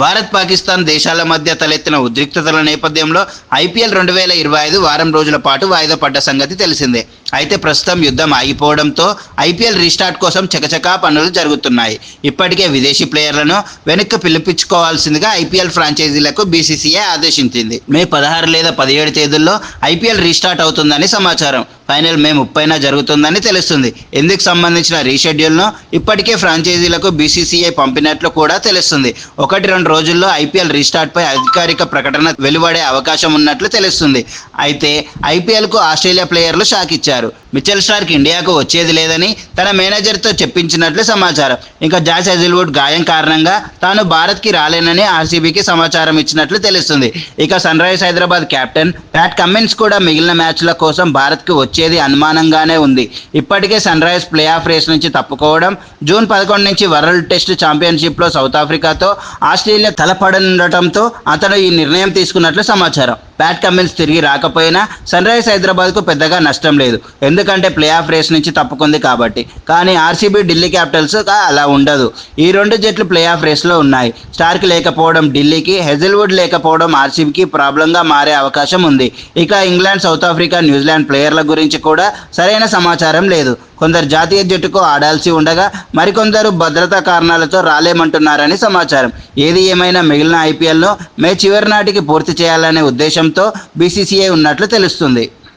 భారత్ పాకిస్తాన్ దేశాల మధ్య తలెత్తిన ఉద్రిక్తతల నేపథ్యంలో ఐపీఎల్ రెండు వేల ఇరవై ఐదు వారం రోజుల పాటు వాయిదా పడ్డ సంగతి తెలిసిందే. అయితే ప్రస్తుతం యుద్ధం ఆగిపోవడంతో ఐపీఎల్ రీస్టార్ట్ కోసం చకచకా పనులు జరుగుతున్నాయి. ఇప్పటికే విదేశీ ప్లేయర్లను వెనక్కి పిలిపించుకోవాల్సిందిగా ఐపీఎల్ ఫ్రాంచైజీలకు బీసీసీఐ ఆదేశించింది. మే పదహారు లేదా పదిహేడు తేదీల్లో ఐపీఎల్ రీస్టార్ట్ అవుతుందని సమాచారం. ఫైనల్ మే ముప్పైన జరుగుతుందని తెలుస్తుంది. ఇందుకు సంబంధించిన రీషెడ్యూల్ను ఇప్పటికే ఫ్రాంచైజీలకు బీసీసీఐ పంపినట్లు కూడా తెలుస్తుంది. ఒకటి రెండు రోజుల్లో ఐపీఎల్ రీస్టార్ట్ పై అధికారిక ప్రకటన వెలువడే అవకాశం ఉన్నట్లు తెలుస్తుంది. అయితే ఐపీఎల్కు ఆస్ట్రేలియా ప్లేయర్లు షాక్ ఇచ్చారు. మిచెల్ స్టార్క్ ఇండియాకు వచ్చేది లేదని తన మేనేజర్తో చెప్పించినట్లు సమాచారం. ఇంకా జాస్ హెజిల్వుడ్ గాయం కారణంగా తాను భారత్కి రాలేనని ఆర్సీబీకి సమాచారం ఇచ్చినట్లు తెలుస్తుంది. ఇక Sunrise Hyderabad captain Pat Cummins కూడా మిగిలిన మ్యాచ్ల కోసం భారత్కి వచ్చేది అనుమానంగానే ఉంది. ఇప్పటికే Sunrise play of race నుంచి తప్పుకోవడం జూన్ పదకొండు నుంచి వరల్డ్ టెస్ట్ ఛాంపియన్షిప్లో సౌత్ ఆఫ్రికాతో ఆస్ట్రేలియా తలపడనుండటంతో అతను ఈ నిర్ణయం తీసుకున్నట్లు సమాచారం. ప్యాట్ కమిన్స్ తిరిగి రాకపోయినా సన్ రైజ్ హైదరాబాద్కు పెద్దగా నష్టం లేదు. ఎందుకంటే ప్లే ఆఫ్ రేస్ నుంచి తప్పుకుంది కాబట్టి. కానీ ఆర్సీబీ ఢిల్లీ క్యాపిటల్స్ అలా ఉండదు. ఈ రెండు జట్లు ప్లే ఆఫ్ రేస్లో ఉన్నాయి. స్టార్క్ లేకపోవడం ఢిల్లీకి హెజిల్వుడ్ లేకపోవడం ఆర్సీబీకి ప్రాబ్లంగా మారే అవకాశం ఉంది. ఇక England South Africa New Zealand ప్లేయర్ల గురించి కూడా సరైన సమాచారం లేదు. కొందరు జాతీయ జట్టుకు ఆడాల్సి ఉండగా మరికొందరు భద్రతా కారణాలతో రాలేమంటున్నారని సమాచారం. ఏది ఏమైనా మిగిలిన ఐపీఎల్ను మే చివరి నాటికి పూర్తి చేయాలనే ఉద్దేశంతో బీసీసీఐ ఉన్నట్లు తెలుస్తుంది.